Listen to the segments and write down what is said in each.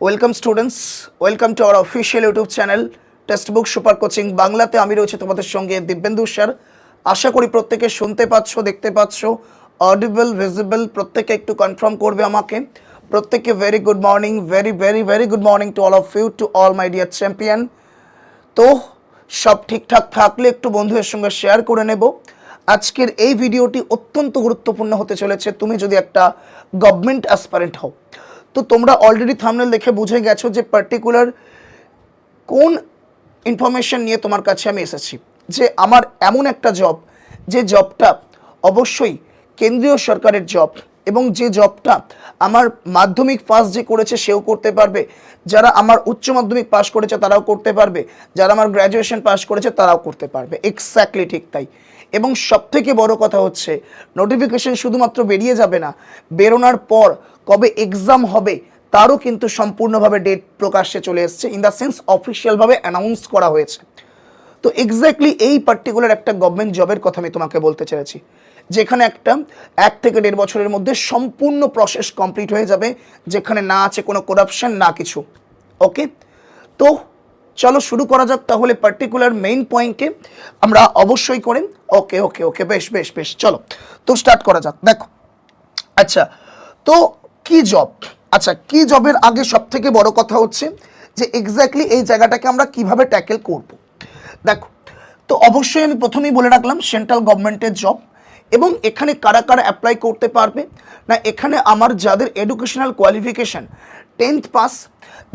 Welcome students welcome to our official YouTube channel text book super coaching বাংলাতে আমি রয়েছে তোমাদের সঙ্গে দিব্যেন্দু স্যার। আশা করি প্রত্যেকে শুনতে পাচ্ছ, দেখতে পাচ্ছ। অডিবল ভিজিবল প্রত্যেকে একটু কনফার্ম করবে আমাকে। প্রত্যেককে very good morning very very very good morning to all of you to all my dear champion তো, সব ঠিকঠাক থাকলে একটু বন্ধুদের সঙ্গে শেয়ার করে নেব। আজকের এই ভিডিওটি অত্যন্ত গুরুত্বপূর্ণ হতে চলেছে। তুমি যদি একটা গভর্নমেন্ট অ্যাসপারেন্ট হও তো তোমরা অলরেডি থামনেল দেখে বুঝে গেছো যে পার্টিকুলার কোন ইনফরমেশন নিয়ে তোমার কাছে আমি এসেছি। যে আমার এমন একটা জব যে জবটা অবশ্যই কেন্দ্রীয় সরকারের জব এবং যে জবটা আমার মাধ্যমিক পাস যে করেছে সেও করতে পারবে, যারা আমার উচ্চ মাধ্যমিক পাস করেছে তারাও করতে পারবে, যারা আমার গ্র্যাজুয়েশন পাস করেছে তারাও করতে পারবে। এক্স্যাক্টলি ঠিক তাই। এবং সবথেকে বড় কথা হচ্ছে নোটিফিকেশন শুধুমাত্র বেরিয়ে যাবে না, বেরোনোর পর কবে এক্সাম হবে, তারও কিন্তু সম্পূর্ণভাবে ডেট প্রকাশ্যে চলে এসছে। ইন দ্য সেন্স অফিসিয়ালভাবে অ্যানাউন্স করা হয়েছে। তো এক্স্যাক্টলি এই পার্টিকুলার একটা গভর্নমেন্ট জবের কথা আমি তোমাকে বলতে চেয়েছি, যেখানে একটা এক থেকে দেড় বছরের মধ্যে সম্পূর্ণ প্রসেস কমপ্লিট হয়ে যাবে, যেখানে না আছে কোনো করাপশন না কিছু। ওকে তো চলো শুরু করা যাক তাহলে পার্টিকুলার মেইন পয়েন্টে আমরা অবশ্যই করেন ওকে ওকে ওকে বেশ বেশ বেশ, চলো। তো স্টার্ট করা যাক। দেখো। আচ্ছা তো কি জব আচ্ছা কি জবের আগে সব থেকে বড় কথা হচ্ছে যে এক্স্যাক্টলি এই জায়গাটাকে আমরা কীভাবে ট্যাকেল করব? দেখো, তো অবশ্যই আমি প্রথমেই বলে রাখলাম সেন্ট্রাল গভর্নমেন্টের জব এবং এখানে কারা কারা অ্যাপ্লাই করতে পারবে? না, এখানে আমার যাদের এডুকেশনাল কোয়ালিফিকেশান টেন্থ পাস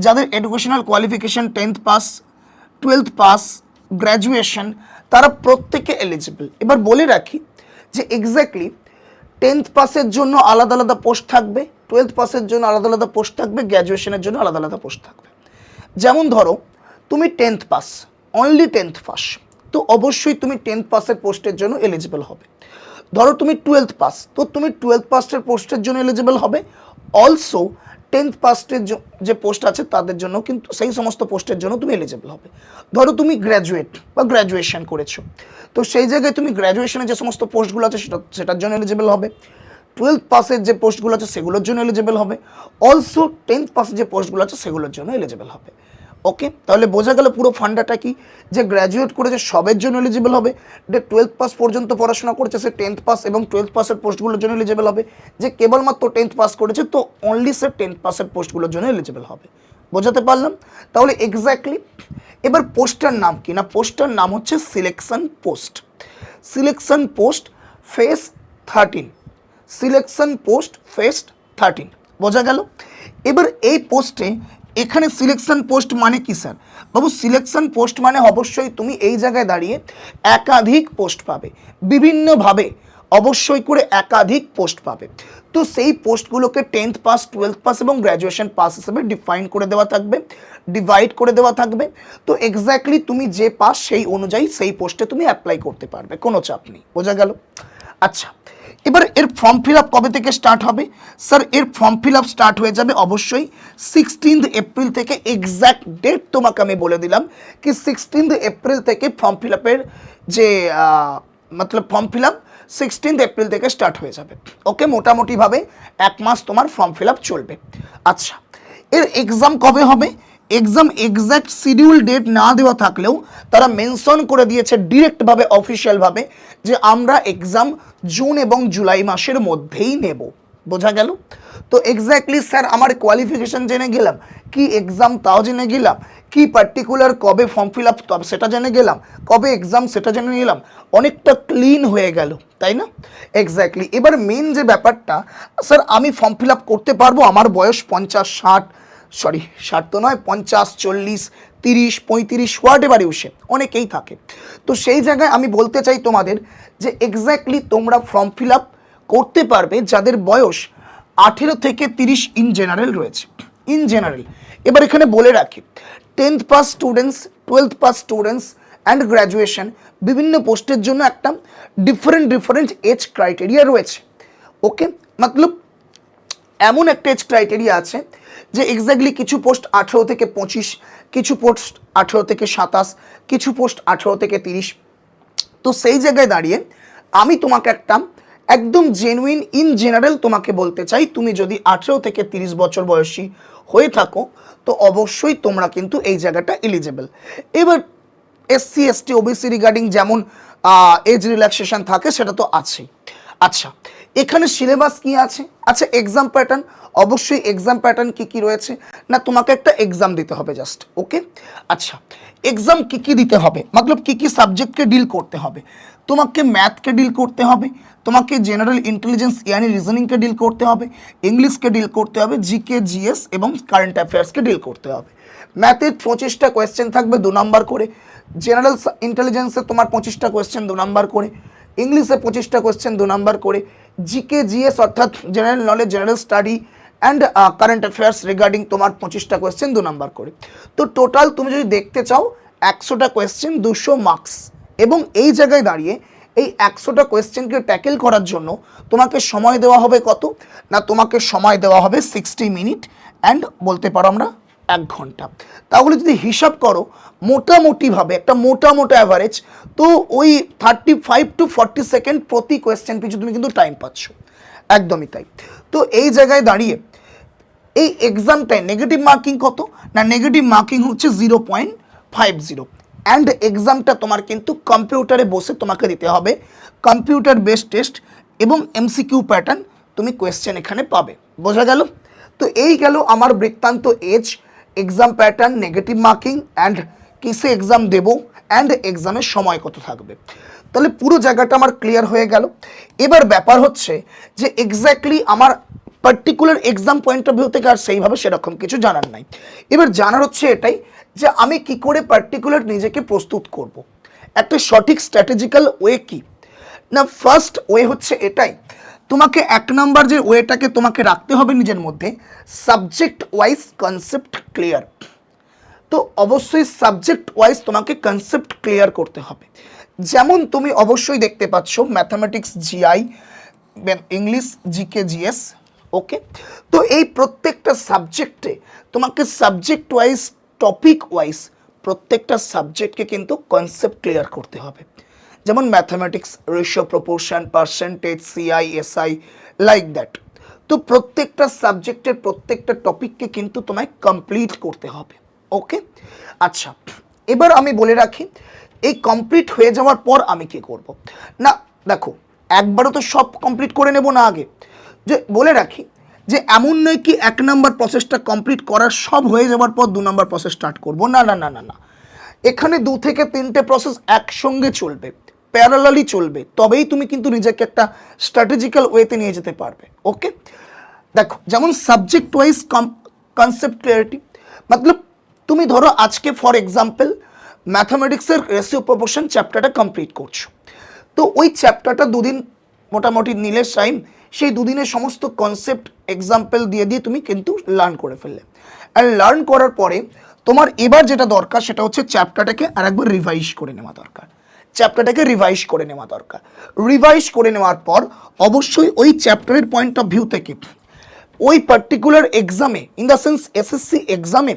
যাদের educational qualification tenth pass twelfth pass graduation তারা প্রত্যেকে এলিজিবল এবার বলে রাখি যে এক্স্যাক্টলি টেন্থ পাসের জন্য আলাদা আলাদা পোস্ট থাকবে টুয়েলথ পাসের জন্য আলাদা আলাদা পোস্ট থাকবে, গ্র্যাজুয়েশনের জন্য আলাদা আলাদা পোস্ট থাকবে। যেমন ধরো, তুমি tenth pass only tenth pass, তো অবশ্যই তুমি টেন্থ পাসের পোস্টের জন্য এলিজিবল হবে। ধরো তুমি টুয়েলথ পাস, তো তুমি টুয়েলথ পাসের পোস্টের জন্য এলিজিবল হবে। অলসো টেন্থ পাস্টের যে পোস্ট আছে তাদের জন্য কিন্তু সেই সমস্ত পোস্টের জন্য তুমি এলিজিবল হবে। ধরো তুমি গ্র্যাজুয়েট বা গ্র্যাজুয়েশন করেছ, তো সেই জায়গায় তুমি গ্র্যাজুয়েশনের যে সমস্ত পোস্টগুলো আছে সেটা, সেটার জন্য এলিজিবল হবে। টুয়েলথ পাসের যে পোস্টগুলো আছে সেগুলোর জন্য এলিজিবল হবে। অলসো টেন্থ পাসের যে পোস্টগুলো আছে সেগুলোর জন্য এলিজিবল হবে। ওকে তাহলে বোঝা গেল পুরো ফান্ডাটা কি? যে গ্র্যাজুয়েট করেছে সবের জন্য এলিজিবল হবে, যে টুয়েলথ পাস পর্যন্ত পড়াশোনা করেছে সে টেন্থ পাস এবং টুয়েলথ পাসের পোস্টগুলোর জন্য এলিজিবল হবে। যে কেবলমাত্র টেন্থ পাস করেছে, তো অনলি সে টেন্থ পাসের পোস্টগুলোর জন্য এলিজিবল হবে। বোঝাতে পারলাম? তাহলে এক্স্যাক্টলি এবার পোস্টার নাম কি? না পোস্টার নাম হচ্ছে selection post selection post phase thirteen selection post phase thirteen. বোঝা গেল? এবার এই পোস্টে এখানে সিলেকশন পোস্ট মানে কি, স্যার? বাবু, সিলেকশন পোস্ট মানে অবশ্যই তুমি এই জায়গায় দাঁড়িয়ে একাধিক পোস্ট পাবে। বিভিন্নভাবে অবশ্যই করে একাধিক পোস্ট পাবে। তো সেই পোস্টগুলোকে টেন্থ পাস, টুয়েলথ পাস এবং গ্র্যাজুয়েশন পাস হিসেবে ডিফাইন করে দেওয়া থাকবে, ডিভাইড করে দেওয়া থাকবে। তো এক্স্যাক্টলি তুমি যে পাস সেই অনুযায়ী সেই পোস্টে তুমি অ্যাপ্লাই করতে পারবে, কোনো চাপ নেই। বোঝা গেল? আচ্ছা এবার এর ফর্ম ফিল আপ কবে থেকে স্টার্ট হবে? স্যার এর ফর্ম ফিল আপ স্টার্ট হয়ে যাবে অবশ্যই সিক্সটিন্থ এপ্রিল থেকে এক্স্যাক্ট ডেট তোমাকে আমি বলে দিলাম কি সিক্সটিন্থ এপ্রিল থেকে ফর্ম ফিল আপের যে মতলব form fill up sixteenth April থেকে স্টার্ট হয়ে যাবে। ওকে মোটামুটিভাবে এক মাস তোমার ফর্ম ফিল আপ চলবে। আচ্ছা এর এক্সাম কবে হবে? এক্সাম এক্স্যাক্ট শিডিউল ডেট না দেওয়া থাকলেও তারা মেনশন করে দিয়েছে ডিরেক্টভাবে অফিসিয়ালভাবে যে আমরা এক্সাম জুন এবং জুলাই মাসের মধ্যেই নেব। বোঝা গেল? তো এক্স্যাক্টলি স্যার আমার কোয়ালিফিকেশন জেনে গেলাম। কি এক্সাম তাও জেনে গেলাম? কি পার্টিকুলার কবে ফর্ম ফিল আপ সেটা জেনে গেলাম। কবে এক্সাম সেটা জেনে নিলাম। অনেকটা ক্লিন হয়ে গেল, তাই না? এক্স্যাক্টলি এবার মেন যে ব্যাপারটা স্যার আমি ফর্ম ফিল আপ করতে পারব? আমার বয়স পঞ্চাশ, ষাট সরি ষাট তো নয়, পঞ্চাশ, চল্লিশ, তিরিশ, পঁয়ত্রিশ, হোয়াট এভার ইউসে অনেকেই থাকে। তো সেই জায়গায় আমি বলতে চাই তোমাদের যে এক্স্যাক্টলি তোমরা ফর্ম ফিল আপ করতে পারবে যাদের বয়স আঠেরো থেকে তিরিশ ইন জেনারেল রয়েছে। ইন জেনারেল এবার এখানে বলে রাখি tenth pass students twelfth pass students and graduation বিভিন্ন পোস্টের জন্য একটা ডিফারেন্ট ডিফারেন্ট এজ ক্রাইটেরিয়া রয়েছে। ওকে মতলব এমন একটা এজ ক্রাইটেরিয়া আছে যে এক্স্যাক্টলি কিছু পোস্ট আঠেরো থেকে পঁচিশ, কিছু পোস্ট আঠেরো থেকে সাতাশ, কিছু পোস্ট আঠেরো থেকে তিরিশ। তো সেই জায়গায় দাঁড়িয়ে আমি তোমাকে একটা একদম জেনুইন ইন জেনারেল তোমাকে বলতে চাই, তুমি যদি আঠেরো থেকে তিরিশ বছর বয়সী হয়ে থাকো, তো অবশ্যই তোমরা কিন্তু এই জায়গাটা এলিজেবল এবার এসসি এসটি ওবিসি রিগার্ডিং যেমন এজ রিল্যাক্সেশন থাকে, সেটা তো আছেই। আচ্ছা এখানে সিলেবাস কি আছে? আচ্ছা এক্সাম প্যাটার্ন অবশ্যই এক্সাম প্যাটার্ন কি কি রয়েছে? না, তোমাকে একটা এক্সাম দিতে হবে জাস্ট ওকে আচ্ছা এক্সাম কি কি দিতে হবে? মতলব কি কি সাবজেক্টকে ডিল করতে হবে? তোমাকে ম্যাথকে ডিল করতে হবে, তোমাকে জেনারেল ইন্টেলিজেন্স ইয়ানি রিজনিংকে ডিল করতে হবে ইংলিশকে ডিল করতে হবে জিকে জিএস এবং কারেন্ট অ্যাফেয়ার্সকে ডিল করতে হবে। ম্যাথের পঁচিশটা কোয়েশ্চেন থাকবে দু নাম্বার করে জেনারেল ইন্টেলিজেন্সে তোমার পঁচিশটা কোয়েশ্চেন দু নাম্বার করে ইংলিশে পঁচিশটা কোয়েশ্চেন দু নাম্বার করে। জিকে জিএস অর্থাৎ general knowledge general study and current affairs regarding তোমার পঁচিশটা কোয়েশ্চেন দু নাম্বার করে। তো টোটাল তুমি যদি দেখতে চাও, একশোটা কোয়েশ্চেন দুশো মার্কস এবং এই জায়গায় দাঁড়িয়ে এই একশোটা কোয়েশ্চেনকে ট্যাকেল করার জন্য তোমাকে সময় দেওয়া হবে কত? না তোমাকে সময় দেওয়া হবে সিক্সটি মিনিট অ্যান্ড বলতে পারো আমরা এক ঘণ্টা। তাহলে যদি হিসাব করো, মোটামুটিভাবে একটা মোটা মোটা অ্যাভারেজ তো ওই thirty five to forty second প্রতি কোয়েশ্চেন পিছু তুমি কিন্তু টাইম পাচ্ছ। একদমই তাই। তো এই জায়গায় দাঁড়িয়ে, এই এক্সামটায় নেগেটিভ মার্কিং কত? না নেগেটিভ মার্কিং হচ্ছে zero point five zero and এক্সামটা তোমার কিন্তু কম্পিউটারে বসে তোমাকে দিতে হবে। কম্পিউটার বেসড টেস্ট এবং এমসিকিউ প্যাটার্ন তুমি কোয়েশ্চেন এখানে পাবে। বোঝা গেল? তো এই গেল আমার বৃত্তান্ত age exam pattern negative marking and কিসে এক্সাম দেবো অ্যান্ড এক্সামের সময় কত থাকবে। তাহলে পুরো জায়গাটা আমার ক্লিয়ার হয়ে গেল। এবার ব্যাপার হচ্ছে যে এক্স্যাক্টলি আমার particular exam point of view থেকে আর সেইভাবে সেরকম কিছু জানার নাই। এবার জানার হচ্ছে এটাই যে আমি কি করে পার্টিকুলার নিজেকে প্রস্তুত করব। একটা সঠিক স্ট্র্যাটেজিক্যাল ওয়ে কি? না ফার্স্ট ওয়ে হচ্ছে এটাই তোমাকে এক নাম্বার যে ওয়েটাকে তোমাকে রাখতে হবে নিজের মধ্যে সাবজেক্ট ওয়াইজ কনসেপ্ট ক্লিয়ার তো অবশ্যই সাবজেক্ট ওয়াইজ তোমাকে কনসেপ্ট ক্লিয়ার করতে হবে। যেমন তুমি অবশ্যই দেখতে পাচ্ছ mathematics GI English GK GS okay তো এই প্রত্যেকটা সাবজেক্টে তোমাকে সাবজেক্ট ওয়াইজ টপিক ওয়াইজ প্রত্যেকটা সাবজেক্টকে কিন্তু কনসেপ্ট ক্লিয়ার করতে হবে। যেমন mathematics ratio proportion percentage CI SI like that তো প্রত্যেকটা সাবজেক্টের প্রত্যেকটা টপিককে কিন্তু তোমায় কমপ্লিট করতে হবে ওকে আচ্ছা এবার আমি বলে রাখি, এই কমপ্লিট হয়ে যাওয়ার পর আমি কি করব? না, দেখো, একবারও তো সব কমপ্লিট করে নেব না আগে। যে, বলে রাখি যে, এমন নয় কি এক নাম্বার প্রসেসটা কমপ্লিট করার সব হয়ে যাওয়ার পর দু নম্বর প্রসেস স্টার্ট করব। না না না না না। এখানে দু থেকে তিনটে প্রসেস একসঙ্গে চলবে। প্যারালালি চলবে, তবেই তুমি কিন্তু নিজেকে একটা স্ট্র্যাটেজিক্যাল ওয়েতে নিয়ে যেতে পারবে ওকে দেখো, যেমন সাবজেক্ট ওয়াইজ কনসেপ্ট ক্লিয়ারিটি মতলব তুমি ধরো আজকে ফর এক্সাম্পল ম্যাথামেটিক্সের রেসিও প্রপোর্শন চ্যাপ্টারটা কমপ্লিট করছ, তো ওই চ্যাপ্টারটা দুদিন মোটামুটি নিলে টাইম সেই দুদিনের সমস্ত কনসেপ্ট এক্সাম্পল দিয়ে দিয়ে তুমি কিন্তু লার্ন করে ফেললে অ্যান্ড লার্ন করার পরে তোমার এবার যেটা দরকার সেটা হচ্ছে চ্যাপ্টারটাকে আর একবার রিভাইজ করে নেওয়া দরকার চ্যাপ্টারটাকে রিভাইজ করে নেওয়া দরকার। রিভাইজ করে নেওয়ার পর অবশ্যই ওই চ্যাপ্টারের পয়েন্ট অফ ভিউ থেকে ওই পার্টিকুলার এক্সামে ইন দ্য সেন্স এসএসসি এক্সামে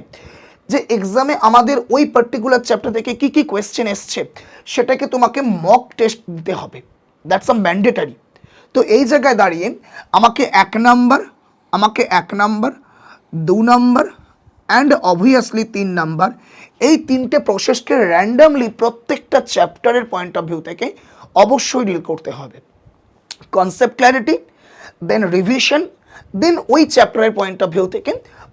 যে এক্সামে আমাদের ওই পার্টিকুলার চ্যাপ্টার থেকে কি কি কোয়েশ্চেন এসছে, সেটাকে তোমাকে মক টেস্ট দিতে হবে। দ্যাটস আ ম্যান্ডেটারি তো এই জায়গায় দাঁড়িয়ে আমাকে এক নাম্বার আমাকে এক নাম্বার দু নাম্বার অ্যান্ড অবভিয়াসলি তিন নাম্বার, এই তিনটে প্রসেসকে র্যান্ডামলি প্রত্যেকটা চ্যাপ্টারের পয়েন্ট অফ ভিউ থেকে অবশ্যই ডিল করতে হবে। Concept clarity then revision then ওই চ্যাপ্টারের পয়েন্ট অফ ভিউ থেকে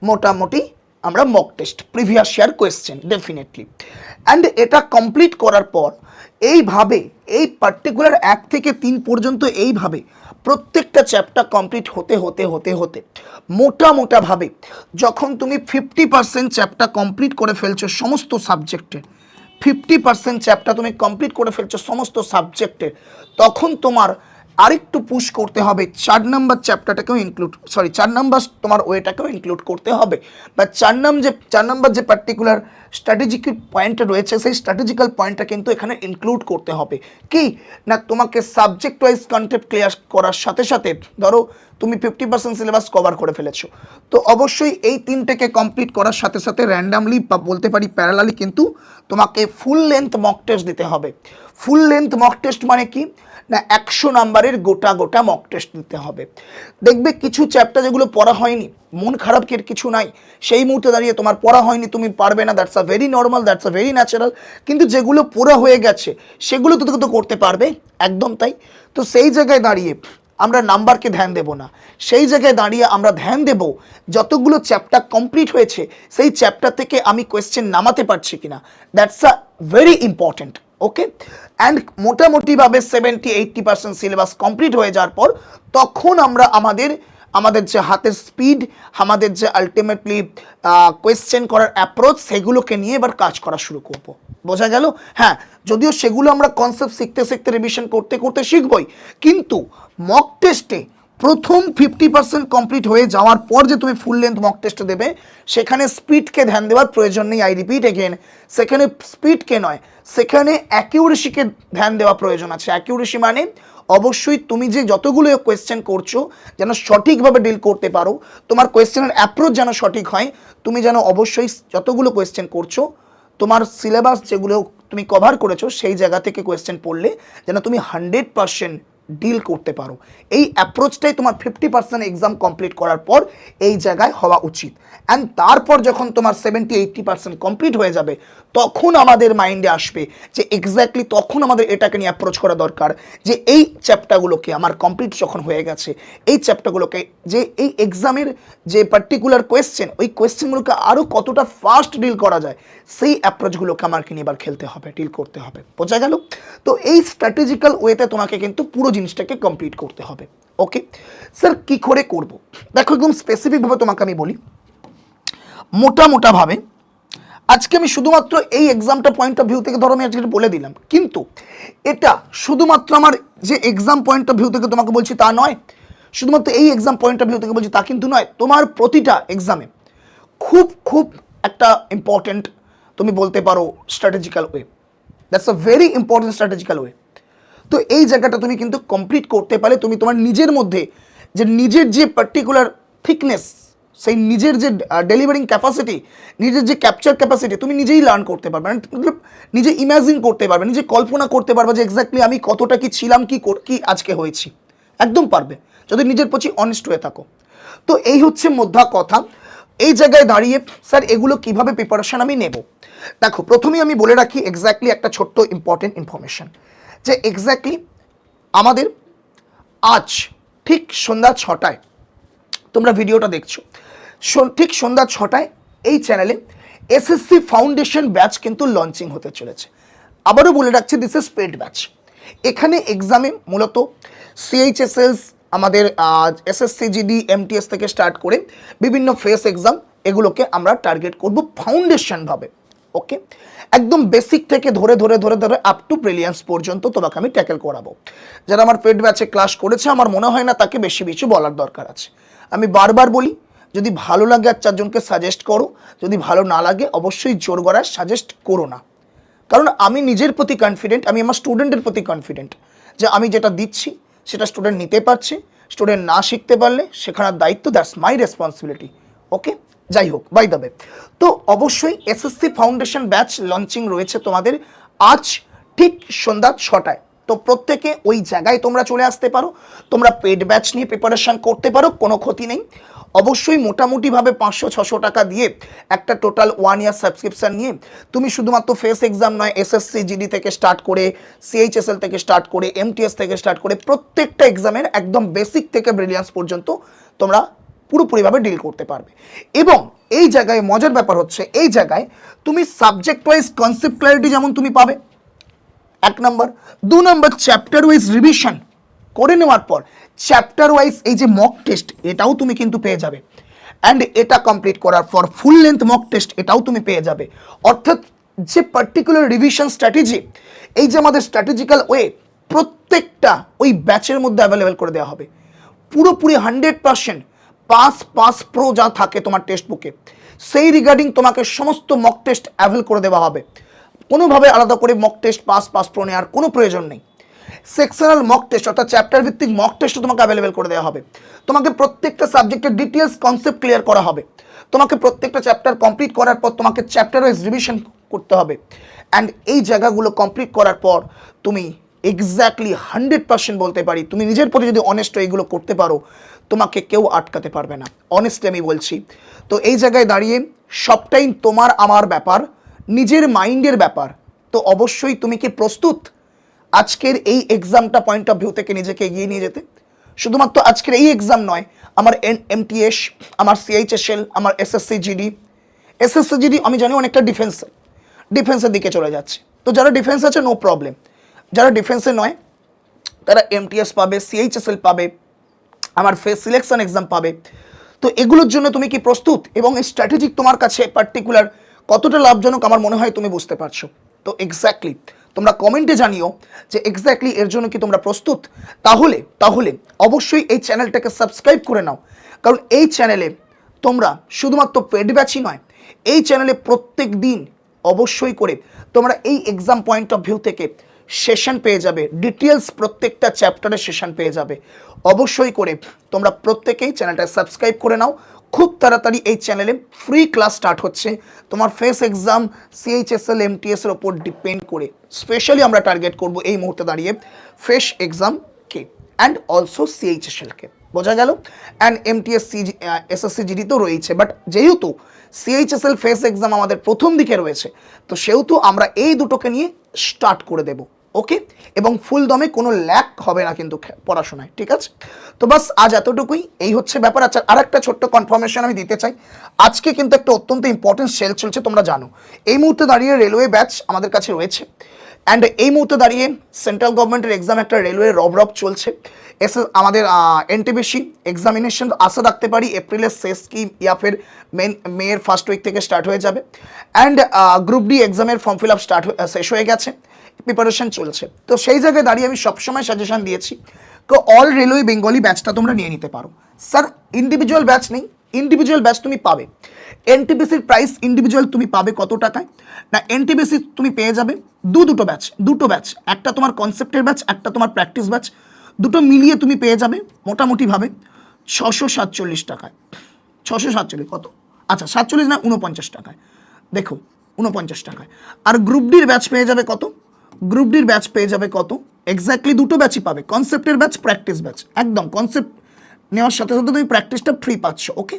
মোটামুটি আমরা mock test previous year question definitely and এটা কমপ্লিট করার পর, এইভাবে, এই পার্টিকুলার এক থেকে তিন পর্যন্ত এইভাবে প্রত্যেকটা চ্যাপ্টার কমপ্লিট হতে হতে হতে হতে, মোটা মোটাভাবে যখন তুমি ফিফটি পার্সেন্ট চ্যাপ্টার কমপ্লিট করে ফেলছো সমস্ত সাবজেক্টের ফিফটি পার্সেন্ট চ্যাপ্টার তুমি কমপ্লিট করে ফেলছো সমস্ত সাবজেক্টের তখন তোমার আরেকটু পুশ করতে হবে। চার নাম্বার চ্যাপ্টারটাকেও ইনক্লুড সরি চার নাম্বার তোমার ওয়েটাকেও ইনক্লুড করতে হবে। বা চার নাম যে, চার নাম্বার যে পার্টিকুলার স্ট্র্যাটেজিক পয়েন্টটা রয়েছে, সেই স্ট্র্যাটেজিক্যাল পয়েন্টটা কিন্তু এখানে ইনক্লুড করতে হবে। কি? না তোমাকে সাবজেক্ট ওয়াইজ কনসেপ্ট ক্লিয়ার করার সাথে সাথে, ধরো তুমি ফিফটি পার্সেন্ট সিলেবাস কভার করে ফেলেছো। তো অবশ্যই এই তিনটেকে কমপ্লিট করার সাথে সাথে র্যান্ডামলি বা বলতে পারি প্যারালালি কিন্তু তোমাকে ফুল লেন্থ মক টেস্ট দিতে হবে। ফুল লেন্থ মক টেস্ট মানে কি? না, একশো নাম্বারের গোটা গোটা মক টেস্ট দিতে হবে। দেখবে কিছু চ্যাপ্টার যেগুলো পড়া হয়নি, মন খারাপ কি কিছু নাই? সেই মুহূর্তে দাঁড়িয়ে তোমার পড়া হয়নি, তুমি পারবে না। That's a very normal that's a very natural কিন্তু যেগুলো পড়া হয়ে গেছে, সেগুলো তো তো করতে পারবে, একদম তাই। তো সেই জায়গায় দাঁড়িয়ে আমরা নাম্বারকে ধ্যান দেব না। সেই জায়গায় দাঁড়িয়ে আমরা ধ্যান দেব যতগুলো চ্যাপ্টার কমপ্লিট হয়েছে, সেই চ্যাপ্টার থেকে আমি কোয়েশ্চেন নামাতে পারছি কিনা। That's a very important okay and মোটামুটিভাবে seventy eighty percent syllabus complete হয়ে যাওয়ার পর, তখন আমরা আমাদের আমাদের যে হাতের স্পিড আমাদের যে আলটিমেটলি কোয়েশ্চেন করার অ্যাপ্রোচ সেগুলোকে নিয়ে এবার কাজ করা শুরু করব। বোঝা গেল? হ্যাঁ যদিও সেগুলো আমরা কনসেপ্ট শিখতে শিখতে রিভিশন করতে করতে শিখবই, কিন্তু মক টেস্টে প্রথম ফিফটি পার্সেন্ট কমপ্লিট হয়ে যাওয়ার পর যে তুমি ফুল লেন্থ মক টেস্ট দেবে, সেখানে স্পিডকে ধ্যান দেওয়ার প্রয়োজন নেই আই রিপিট এগেন সেখানে স্পিডকে নয়, সেখানে অ্যাকিউরেসিকে ধ্যান দেওয়া প্রয়োজন আছে। অ্যাকিউরেসি মানে অবশ্যই তুমি যে যতগুলো কোয়েশ্চেন করছ, যেন সঠিকভাবে ডিল করতে পারো, তোমার কোয়েশ্চেনের অ্যাপ্রোচ যেন সঠিক হয়, তুমি যেন অবশ্যই যতগুলো কোয়েশ্চেন করছ, তোমার সিলেবাস যেগুলো তুমি কভার করেছ, সেই জায়গা থেকে কোয়েশ্চেন পড়লে যেন তুমি হান্ড্রেড পার্সেন্ট ডিল করতে পারো। এই অ্যাপ্রোচটাই তোমার ফিফটি পার্সেন্ট এক্সাম কমপ্লিট করার পর এই জায়গায় হওয়া উচিত। অ্যান্ড তারপর যখন তোমার সেভেন্টি এইটটি পার্সেন্ট কমপ্লিট হয়ে যাবে, তখন আমাদের মাইন্ডে আসবে যে এক্স্যাক্টলি তখন আমাদের এটাকে নিয়ে অ্যাপ্রোচ করা দরকার যে এই চ্যাপ্টারগুলোকে আমার কমপ্লিট যখন হয়ে গেছে, এই চ্যাপ্টারগুলোকে যে এই এক্সামের যে পার্টিকুলার কোয়েশ্চেন ওই কোয়েশ্চেনগুলোকে আরও কতটা ফাস্ট ডিল করা যায়, সেই অ্যাপ্রোচগুলোকে আমাকে নিয়ে এবার খেলতে হবে ডিল করতে হবে। বোঝা গেল? তো এই স্ট্র্যাটেজিক্যাল ওয়েতে তোমাকে কিন্তু পুরো জিনিসটাকে কমপ্লিট করতে হবে। ওকে স্যার কি করে করব? দেখো, একদম স্পেসিফিকভাবে তোমাকে আমি বলি। মোটা মোটাভাবে আজকে আমি শুধুমাত্র এই এক্সামটা পয়েন্ট অফ ভিউ থেকে ধরো আমি আজকে বলে দিলাম। কিন্তু এটা শুধুমাত্র আমার যে এক্সাম পয়েন্ট অফ ভিউ থেকে তোমাকে বলছি তা নয়, শুধুমাত্র এই এক্সাম পয়েন্ট অফ ভিউ থেকে বলছি তা কিন্তু নয়, তোমার প্রতিটা এক্সামে খুব খুব একটা ইম্পর্ট্যান্ট তুমি বলতে পারো strategical way that's a very important strategical way তো এই জায়গাটা তুমি কিন্তু কমপ্লিট করতে পারলে তুমি তোমার নিজের মধ্যে যে নিজের যে পার্টিকুলার থিকনেস সেই নিজের যে ডেলিভারিং ক্যাপাসিটি নিজের যে ক্যাপচার ক্যাপাসিটি তুমি নিজেই লার্ন করতে পারবে। মানে মতলব নিজে ইমাজিন করতে পারবে, নিজে কল্পনা করতে পারবে যে এক্স্যাক্টলি আমি কতটা কি ছিলাম, কি কি আজকে হয়েছি। একদম পারবে, যদি নিজের প্রতি অনেস্ট হয়ে থাকো। তো এই হচ্ছে মোদ্ধা কথা। এই জায়গায় দাঁড়িয়ে, স্যার, এগুলো কীভাবে প্রিপারেশন আমি নেব? দেখো, প্রথমেই আমি বলে রাখি এক্স্যাক্টলি একটা ছোট্ট ইম্পর্টেন্ট ইনফরমেশন যে এক্স্যাক্টলি আমাদের আজ ঠিক সন্ধ্যা ছটায় তোমরা ভিডিওটা দেখছ। ঠিক সন্ধ্যা ছটায় এই চ্যানেলে এসএসসি ফাউন্ডেশন ব্যাচ কিন্তু লঞ্চিং হতে চলেছে। আবারও বলে রাখছি দিস ইজ পেড ব্যাচ এখানে এক্সামে মূলত সিএইচএসএস আমাদের এসএসসি জিডি এমটিএস থেকে স্টার্ট করে বিভিন্ন ফেস এক্সাম এগুলোকে আমরা টার্গেট করব ফাউন্ডেশনভাবে ওকে একদম বেসিক থেকে ধরে ধরে ধরে ধরে আপ টু ব্রিলিয়ান্স পর্যন্ত তোমাকে আমি ট্যাকেল করাবো। যারা আমার পেড ব্যাচে ক্লাস করেছে, আমার মনে হয় না তাকে বেশি বেশি বলার দরকার আছে। আমি বারবার বলি, যদি ভালো লাগে আর চারজনকে সাজেস্ট করো, যদি ভালো না লাগে, অবশ্যই জোর গড়ায় সাজেস্ট করো না। কারণ আমি নিজের প্রতি কনফিডেন্ট আমি আমার স্টুডেন্টের প্রতি কনফিডেন্ট যে আমি যেটা দিচ্ছি, সেটা স্টুডেন্ট নিতে পারছে স্টুডেন্ট না শিখতে পারলে শেখানোর দায়িত্ব দ্যাটস মাই রেসপন্সিবিলিটি ওকে যাই হোক বাই দ্য তো অবশ্যই এসএসসি ফাউন্ডেশন ব্যাচ লঞ্চিং রয়েছে তোমাদের আজ ঠিক সন্ধ্যা ছটায়। তো প্রত্যেকে ওই জায়গায় তোমরা চলে আসতে পারো, তোমরা পেড ব্যাচ নিয়ে প্রিপারেশন করতে পারো, কোনো ক্ষতি নেই। অবশ্যই মোটামুটিভাবে পাঁচশো, ছশো টাকা দিয়ে একটা টোটাল ওয়ান ইয়ার সাবস্ক্রিপশন নিয়ে তুমি শুধুমাত্র ফেস এক্সাম নয় এসএসসি জিডি থেকে স্টার্ট করে সিএইচএসএল থেকে স্টার্ট করে এমটিএস থেকে স্টার্ট করে, প্রত্যেকটা এক্সামের একদম বেসিক থেকে ব্রিলিয়ান্স পর্যন্ত তোমরা পুরোপুরিভাবে ডিল করতে পারবে। এবং এই জায়গায় মজার ব্যাপার হচ্ছে, এই জায়গায় তুমি সাবজেক্ট ওয়াইজ কনসেপ্ট ক্ল্যারিটি যেমন তুমি পাবে, এক নম্বর দু নম্বর চ্যাপ্টার ওয়াইজ রিভিশন করে নেওয়ার পর চ্যাপ্টার ওয়াইজ এই যে মক টেস্ট এটাও তুমি কিন্তু পেয়ে যাবে। অ্যান্ড এটা কমপ্লিট করার পর ফুল লেন্থ মক টেস্ট এটাও তুমি পেয়ে যাবে। অর্থাৎ যে পার্টিকুলার রিভিশন স্ট্র্যাটেজি এই যে আমাদের স্ট্র্যাটেজিক্যাল ওয়ে প্রত্যেকটা ওই ব্যাচের মধ্যে অ্যাভেলেবেল করে দেওয়া হবে। পুরোপুরি hundred percent pass pass pro যা থাকে তোমার টেক্সট বুকে সেই রিগার্ডিং তোমাকে সমস্ত মক টেস্ট অ্যাভেল করে দেওয়া হবে। কোনোভাবে আলাদা করে mock test pass pass pro নেওয়ার কোনো প্রয়োজন নেই। সেকশনাল মক টেস্ট অর্থাৎ চ্যাপ্টার ভিত্তিক মক টেস্টও তোমাকে অ্যাভেলেবেল করে দেওয়া হবে। তোমাকে প্রত্যেকটা সাবজেক্টের ডিটেলস কনসেপ্ট ক্লিয়ার করা হবে। তোমাকে প্রত্যেকটা চ্যাপ্টার কমপ্লিট করার পর তোমাকে চ্যাপ্টার ওয়াইজ রিভিশন করতে হবে। অ্যান্ড এই জায়গাগুলো কমপ্লিট করার পর তুমি এক্স্যাক্টলি হান্ড্রেড পার্সেন্ট বলতে পারি, তুমি নিজের প্রতি যদি অনেস্ট এইগুলো করতে পারো তোমাকে কেউ আটকাতে পারবে না। অনেস্টলি আমি বলছি। তো এই জায়গায় দাঁড়িয়ে সবটাই তোমার আমার ব্যাপার, নিজের মাইন্ডের ব্যাপার। তো অবশ্যই তুমি কি প্রস্তুত আজকের এই এক্সামটা পয়েন্ট অফ ভিউ থেকে নিজেকে এগিয়ে নিয়ে যেতে? শুধুমাত্র আজকের এই এক্সাম নয়, আমার এন এমটিএস আমার সিএইচএসএল আমার এসএসসি জিডি এসএসসি জিডি আমি জানি অনেকটা ডিফেন্সে ডিফেন্সের দিকে চলে যাচ্ছে। তো যারা ডিফেন্স আছে নো প্রবলেম যারা ডিফেন্সে নয়, তারা এমটিএস পাবে সিএইচএসএল পাবে। আমার ফেস সিলেকশন এক্সাম পাবে। তো এগুলোর জন্য তুমি কি প্রস্তুত? এবং এই স্ট্র্যাটেজিক তোমার কাছে পার্টিকুলার কতটা লাভজনক আমার মনে হয় তুমি বুঝতে পারছ? তো এক্স্যাক্টলি তোমরা কমেন্টে জানিও যে এক্স্যাক্টলি এর জন্য কি তোমরা প্রস্তুত? তাহলে তাহলে অবশ্যই এই চ্যানেলটাকে সাবস্ক্রাইব করে নাও। কারণ এই চ্যানেলে তোমরা শুধুমাত্র পেড ব্যাচই নয়, এই চ্যানেলে প্রত্যেক দিন অবশ্যই করে তোমরা এই এক্সাম পয়েন্ট অফ ভিউ থেকে সেশন পেয়ে যাবে। ডিটেলস প্রত্যেকটা চ্যাপ্টারের সেশন পেয়ে যাবে। অবশ্যই করে তোমরা প্রত্যেকেই চ্যানেলটা সাবস্ক্রাইব করে নাও। খুব তাড়াতাড়ি এই চ্যানেলে ফ্রি ক্লাস স্টার্ট হচ্ছে। তোমার ফেস এক্সাম সিএইচএসএল এমটিএস এর ওপর ডিপেন্ড করে। স্পেশালি আমরা টার্গেট করব এই মুহূর্তে দাঁড়িয়ে ফ্রেশ এক্সামকে অ্যান্ড অলসো সিএইচএসএলকে বোঝা গেল? And MTS C SSC GD তো রয়েছে। বাট যেহেতু সিএইচএসএল ফেস এক্সাম আমাদের প্রথম দিকে রয়েছে, তো সেহেতু আমরা এই দুটোকে নিয়ে স্টার্ট করে দেব। ওকে এবং ফুল দমে কোনো ল্যাক হবে না কিন্তু পড়াশোনায়, ঠিক আছে? তো বাস আজ এতটুকুই, এই হচ্ছে ব্যাপার। আচ্ছা আর একটা ছোট্ট কনফার্মেশন আমি দিতে চাই। আজকে কিন্তু একটা অত্যন্ত ইম্পর্টেন্ট সেল চলছে, তোমরা জানো। এই মুহূর্তে দাঁড়িয়ে রেলওয়ে ব্যাচ আমাদের কাছে রয়েছে। অ্যান্ড এই মুহূর্তে দাঁড়িয়ে সেন্ট্রাল গভর্নমেন্টের এক্সাম একটা রেলওয়ে রব রব চলছে। এস আমাদের এনটিবিসি এক্সামিনেশন আশা রাখতে পারি এপ্রিলের শেষ কি ইয়া ফের মেন মেয়ের ফার্স্ট উইক থেকে স্টার্ট হয়ে যাবে। অ্যান্ড গ্রুপ ডি এক্সামের ফর্ম ফিল আপ স্টার্ট শেষ হয়ে গেছে। প্রিপারেশন চলছে। তো সেই জায়গায় দাঁড়িয়ে আমি সবসময় সাজেশন দিয়েছি তো অল রেলওয়ে বেঙ্গলি ব্যাচটা তোমরা নিয়ে নিতে পারো। স্যার ইন্ডিভিজুয়াল ব্যাচ নেই ইন্ডিভিজুয়াল ব্যাচ তুমি পাবে। এনটিপিসির প্রাইস ইন্ডিভিজুয়াল তুমি পাবে কত টাকায়? না এনটিপিসি তুমি পেয়ে যাবে দু দুটো ব্যাচ দুটো ব্যাচ একটা তোমার কনসেপ্টের ব্যাচ একটা তোমার প্র্যাকটিস ব্যাচ দুটো মিলিয়ে তুমি পেয়ে যাবে মোটামুটিভাবে ছশো সাতচল্লিশ টাকায়। ছশো সাতচল্লিশ, কত? আচ্ছা সাতচল্লিশ না উনপঞ্চাশ টাকায়। দেখো উনপঞ্চাশ টাকায়। আর গ্রুপ ডির ব্যাচ পেয়ে যাবে কত? গ্রুপ ডির ব্যাচ পেয়ে যাবে কত? এক্স্যাক্টলি দুটো ব্যাচই পাবে। কনসেপ্টের ব্যাচ প্র্যাকটিস ব্যাচ একদম কনসেপ্ট নেওয়ার সাথে সাথে তুমি প্র্যাকটিসটা ফ্রি পাচ্ছ ওকে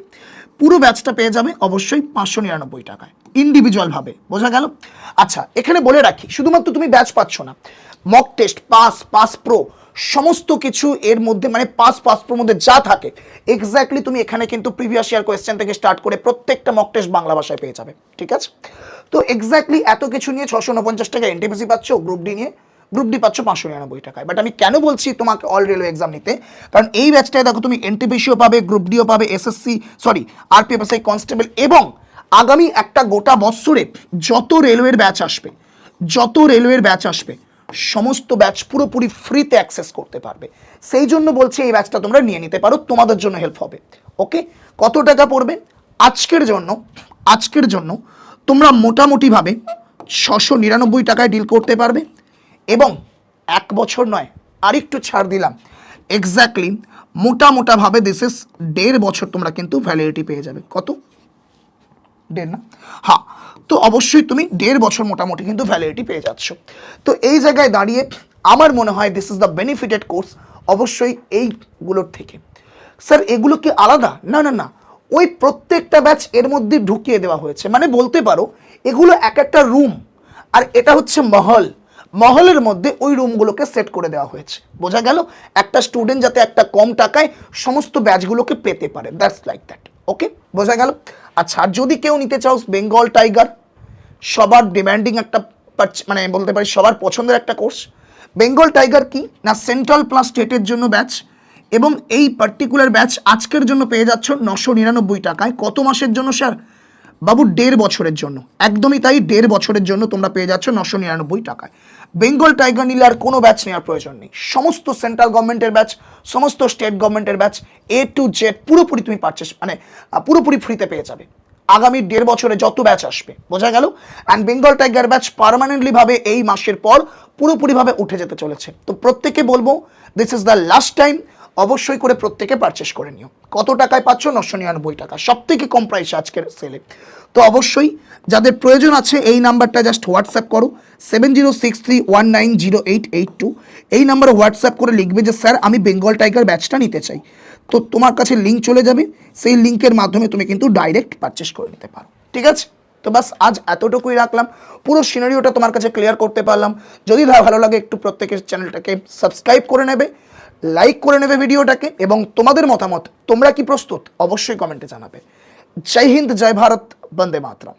পুরো ব্যাচটা পেয়ে যাবে অবশ্যই পাঁচশো নিরানব্বই টাকায় ইন্ডিভিজুয়ালভাবে বোঝা গেল? আচ্ছা এখানে বলে রাখি, শুধুমাত্র তুমি ব্যাচ পাচ্ছ না। Mock test pass pass pro সমস্ত কিছু এর মধ্যে মানে পাস পাস প্রোর মধ্যে যা থাকে এক্স্যাক্টলি তুমি এখানে কিন্তু প্রিভিয়াস ইয়ার কোয়েশ্চেন থেকে স্টার্ট করে প্রত্যেকটা মক টেস্ট বাংলা ভাষায় পেয়ে যাবে, ঠিক আছে? তো এক্স্যাক্টলি এত কিছু নিয়ে ছশো উনপঞ্চাশ টাকা এনটিপিসি পাচ্ছ গ্রুপ ডি নিয়ে গ্রুপ ডি পাচ্ছ পাঁচশো নিরানব্বই টাকায়। বাট আমি কেন বলছি তোমাকে অল রেলওয়ে এক্সাম নিতে? কারণ এই ব্যাচটায় দেখো তুমি এনটিপিসিও পাবে গ্রুপ ডিও পাবে SSC sorry RPF SI constable এবং আগামী একটা গোটা বৎসরে যত রেলওয়ের ব্যাচ আসবে, যত রেলওয়ের ব্যাচ আসবে সমস্ত ব্যাচ পুরোপুরি ফ্রিতে অ্যাক্সেস করতে পারবে। সেই জন্য বলছি এই ব্যাচটা তোমরা নিয়ে নিতে পারো, তোমাদের জন্য হেল্প হবে। ওকে কত টাকা পড়বে? আজকের জন্য আজকের জন্য তোমরা মোটামুটিভাবে ছশো নিরানব্বই টাকায় ডিল করতে পারবে। এবং এক বছর নয়, আরেকটু ছাড় দিলাম। এক্স্যাক্টলি মোটা মোটাভাবে দিস ইস দেড় বছর তোমরা কিন্তু ভ্যালিডিটি পেয়ে যাবে। কত? দেড় না? হ্যাঁ তো অবশ্যই তুমি দেড় বছর মোটামুটি কিন্তু ভ্যালিডিটি পেয়ে যাচ্ছ। তো এই জায়গায় দাঁড়িয়ে আমার মনে হয় this is the benefited course অবশ্যই এইগুলোর থেকে। স্যার এগুলো কি আলাদা? না না না। ওই প্রত্যেকটা ব্যাচ এর মধ্যে ঢুকিয়ে দেওয়া হয়েছে। মানে বলতে পারো, এগুলো এক একটা রুম আর এটা হচ্ছে মহল। মহলের মধ্যে ওই রুমগুলোকে সেট করে দেওয়া হয়েছে। বোঝা গেল? একটা স্টুডেন্ট যাতে একটা কম টাকায় সমস্ত ব্যাচগুলোকে পেতে পারে। দ্যাটস লাইক দ্যাট ওকে বোঝা গেল? আচ্ছা আর যদি কেউ নিতে চাও বেঙ্গল টাইগার সবার ডিমান্ডিং একটা মানে বলতে পারি সবার পছন্দের একটা কোর্স বেঙ্গল টাইগার কি? না সেন্ট্রাল প্লাস স্টেটের জন্য ব্যাচ এবং এই পার্টিকুলার ব্যাচ আজকের জন্য পেয়ে যাচ্ছ নশো নিরানব্বই টাকায়। কত মাসের জন্য স্যার বাবু, দেড় বছরের জন্য। একদমই তাই, দেড় বছরের জন্য তোমরা পেয়ে যাচ্ছ নশো নিরানব্বই টাকায়। বেঙ্গল টাইগার নিলে আর কোনো ব্যাচ নেওয়ার প্রয়োজন নেই। সমস্ত সেন্ট্রাল গভর্নমেন্টের ব্যাচ সমস্ত স্টেট গভর্নমেন্টের ব্যাচ এ টু জেড পুরোপুরি তুমি পারচেস মানে পুরোপুরি ফ্রিতে পেয়ে যাবে। আগামী দেড় বছরে যত ব্যাচ আসবে, বোঝা গেল? অ্যান্ড বেঙ্গল টাইগার ব্যাচ পারমানেন্টলিভাবে এই মাসের পর পুরোপুরিভাবে উঠে যেতে চলেছে। তো প্রত্যেকে বলব this is the last time অবশ্যই করে প্রত্যেকে পারচেস করে নিও। কত টাকায় পাচ্ছ? নশো নিরানব্বই টাকা। সব থেকে কম প্রাইস আজকের সেলে তো অবশ্যই যাদের প্রয়োজন আছে, এই নাম্বারটা জাস্ট হোয়াটসঅ্যাপ করো। Seven zero six three one nine zero eight eight two এই নাম্বারে হোয়াটসঅ্যাপ করে লিখবে যে, স্যার, আমি বেঙ্গল টাইগার ব্যাচটা নিতে চাই। তো তোমার কাছে লিঙ্ক চলে যাবে। সেই লিঙ্কের মাধ্যমে তুমি কিন্তু ডাইরেক্ট পারচেস করে নিতে পারো। ঠিক আছে? তো বাস আজ এতটুকুই রাখলাম। পুরো সিনারিওটা তোমার কাছে ক্লিয়ার করতে পারলাম। যদি ভালো লাগে, একটু প্রত্যেকের চ্যানেলটাকে সাবস্ক্রাইব করে নেবে। লাইক করে নেবে ভিডিওটাকে এবং তোমাদের মতামত তোমরা কি প্রস্তুত? অবশ্যই কমেন্টে জানাবে। জয় হিন্দ, জয় ভারত, বন্দে মাতরম।